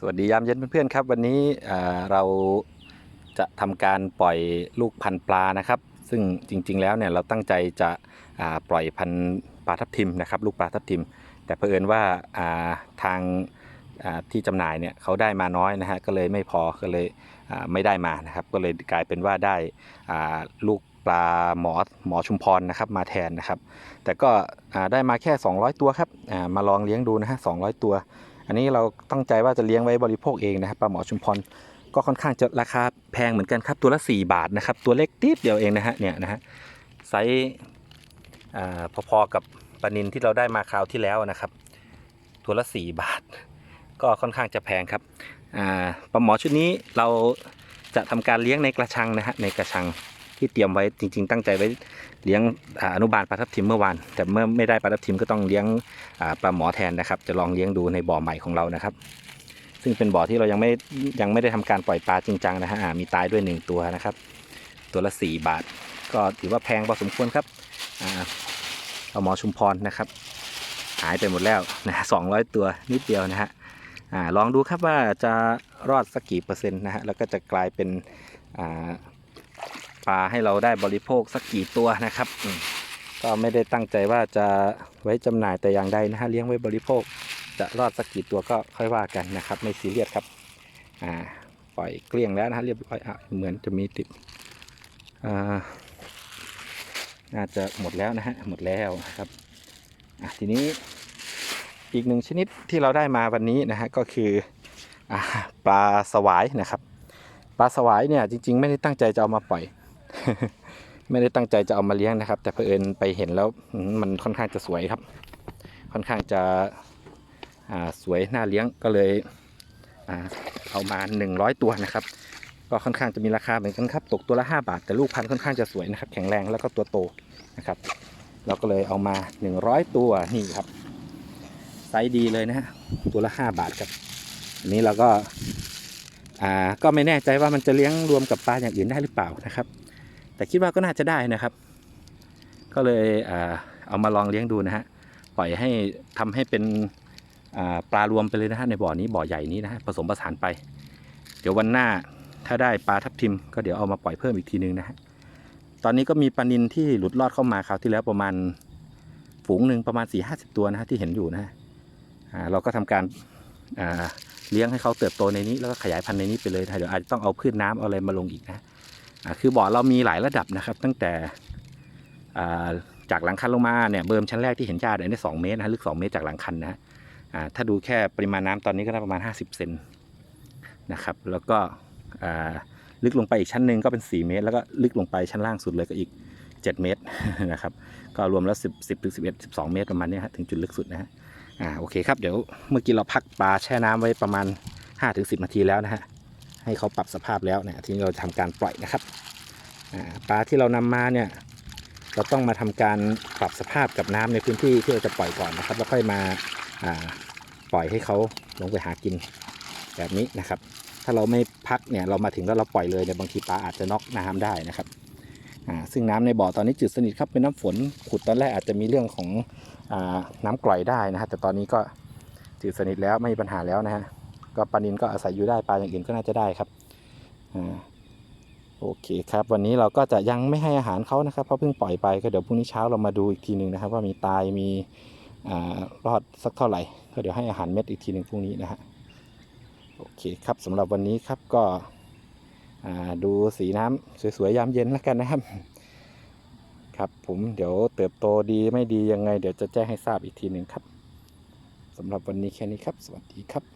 สวัสดียามเย็นเพื่อนๆครับ วันนี้เราจะทำการปล่อยลูกพันปลานะครับ ซึ่งจริงๆแล้วเนี่ยเราตั้งใจจะปล่อยพันปลาทับทิมนะครับ ลูกปลาทับทิม แต่เผอิญว่าทางที่จำหน่ายเนี่ยเขาได้มาน้อยนะฮะก็เลยไม่พอก็เลยไม่ได้มานะครับ ก็เลยกลายเป็นว่าได้ลูกปลาหมอหมอชุมพรนะครับมาแทนนะครับ แต่ก็ได้มาแค่ 200 ตัวครับมาลองเลี้ยงดูนะฮะ200 ตัว อันนี้เราตั้งใจว่าจะเลี้ยงไว้บริโภคเองนะครับปลาหมอชุมพรก็ค่อนข้างจะราคาแพงเหมือนกันครับตัวละ 4 บาทนะครับ ตัวเล็กติดเดียวเองนะฮะเนี่ยนะฮะไซส์พอๆกับปลานินที่เราได้มาคราวที่แล้วนะครับ ตัวละ 4 บาท ก็ค่อนข้างจะแพงครับปลาหมอชุดนี้เราจะทำการเลี้ยงในกระชังนะฮะในกระชัง ที่เตรียมไว้จริง ๆ ตั้งใจไว้เลี้ยงอนุบาลปลาทับทิมเมื่อวาน แต่เมื่อไม่ได้ปลาทับทิมก็ต้องเลี้ยงปลาหมอแทนนะครับ จะลองเลี้ยงดูในบ่อใหม่ของเรานะครับ ซึ่งเป็นบ่อที่เรายังไม่ยังไม่ได้ทำการปล่อยปลาจริงจังนะฮะมีตายด้วยหนึ่งตัวนะครับ ตัวละ 4 บาท ก็ถือว่าแพงพอสมควรครับอ่าปลาหมอชุมพรนะครับหายไปหมดแล้วนะสองร้อยตัวนิดเดียวนะฮะลองดูครับว่าจะรอดสักกี่เปอร์เซ็นต์นะฮะแล้วก็จะกลายเป็น ปลาให้เราได้บริโภคสักกี่ตัวนะครับก็ไม่ได้ตั้งใจว่าจะไว้จำหน่ายแต่อย่างใดนะฮะเลี้ยงไว้บริโภค จะรอดสักกี่ตัวก็ค่อยว่ากันนะครับ ไม่ซีเรียสครับอ่าปล่อยเกลี้ยงแล้วนะฮะเรียบร้อยอะเหมือนจะมีติดอ่าน่าจะหมดแล้วนะฮะหมดแล้วนะครับอะทีนี้อีกหนึ่งชนิดที่เราได้มาวันนี้นะฮะก็คืออ่าปลาสวายนะครับ ปลาสวายเนี่ยจริง ๆ ไม่ได้ตั้งใจจะเอามาปล่อย ไม่ได้ตั้งใจจะเอามาเลี้ยงนะครับ แต่เผอิญไปเห็นแล้วมันค่อนข้างจะสวยครับ ค่อนข้างจะสวยน่าเลี้ยงก็เลยอ่าเอามา 100 ตัวนะครับ ก็ค่อนข้างจะมีราคาเหมือนกันครับ ตกตัวละ 5 บาท แต่ลูกพันธุ์ค่อนข้างจะสวยนะครับ แข็งแรงแล้วก็ตัวโตนะครับ เราก็เลยเอามา 100 ตัวนี่ครับไซส์ดีเลยนะฮะตัวละ 5 บาทครับอันนี้เราก็อ่าก็ไม่แน่ใจว่ามันจะเลี้ยงรวมกับปลาอย่างอื่นได้หรือเปล่านะครับ แต่คิดว่าก็น่าจะได้นะครับ ก็เลยเอามาลองเลี้ยงดูนะฮะปล่อยให้ทำให้เป็นปลารวมไปเลยนะฮะในบ่อนี้บ่อใหญ่นี้นะฮะผสมผสานไป เดี๋ยววันหน้าถ้าได้ปลาทับทิม ก็เดี๋ยวเอามาปล่อยเพิ่มอีกทีนึงนะฮะตอนนี้ก็มีปลานินที่หลุดรอดเข้ามาคราวที่แล้วประมาณฝูงหนึ่งประมาณ4ี่ห้าสิบตัวนะฮะที่เห็นอยู่นะฮะเราก็ทำการเลี้ยงให้เขาเติบโตในนี้แล้วก็ขยายพันธุ์ในนี้ไปเลยนะเดี๋ยวอาจจะต้องเอาพืชน้ำเอาอะไรมาลงอีกนะอ่า คือบ่อเรามีหลายระดับนะครับ ตั้งแต่จากหลังคันลงมาเนี่ยเบิร์มชั้นแรกที่เห็นญาเนี่ยสองเมตรนะฮะลึกสองเมตรจากหลังคันนะฮะถ้าดูแค่ปริมาณน้ำตอนนี้ก็ได้ประมาณ 50 เซนนะครับ แล้วก็ลึกลงไปอีกชั้นหนึ่งก็เป็น 4 เมตร แล้วก็ลึกลงไปชั้นล่างสุดเลยก็อีก 7 เมตรนะครับ ก็รวมแล้ว 10 10ถึง11 12 เมตรประมาณนี้ฮะถึงจุดลึกสุดนะฮะอ่าโอเคครับเดี๋ยวเมื่อกี้เราพักปลาแช่น้ำไว้ประมาณ 5-10 นาทีแล้วนะฮะ ให้เขาปรับสภาพแล้วเนี่ยทีนี้เราจะทำการปล่อยนะครับปลาที่เรานำมาเนี่ยเราต้องมาทำการปรับสภาพกับน้ำในพื้นที่ที่เราจะปล่อยก่อนนะครับ แล้วค่อยมาปล่อยให้เขาลงไปหากินแบบนี้นะครับ ถ้าเราไม่พักเนี่ยเรามาถึงแล้วเราปล่อยเลยเนี่ยบางทีปลาอาจจะน็อกน้ำได้นะครับซึ่งน้ำในบ่อตอนนี้จืดสนิทครับเป็นน้ำฝนขุดตอนแรกอาจจะมีเรื่องของอน้ำกร่อยได้นะฮะแต่ตอนนี้ก็จืดสนิทแล้วไม่มีปัญหาแล้วนะฮะ ก็ปลานินก็อาศัยอยู่ได้ปลาอย่างอื่นก็น่าจะได้ครับอ่าโอเคครับ วันนี้เราก็จะยังไม่ให้อาหารเขานะครับเพราะเพิ่งปล่อยไปก็เดี๋ยวพรุ่งนี้เช้าเรามาดูอีกทีหนึ่งนะครับ ว่ามีตายมีอรอดสักเท่าไหร่ ก็เดี๋ยวให้อาหารเม็ดอีกทีหนึ่งพรุ่งนี้นะฮะโอเคครับสำหรับวันนี้ครับก็ดูสีน้ำสวยๆยามเย็นแล้วกันนะครับ ครับผมเดี๋ยวเติบโตดีไม่ดียังไง เดี๋ยวจะแจ้งให้ทราบอีกทีหนึ่งครับสำหรับวันนี้แค่นี้ครับ สวัสดีครับ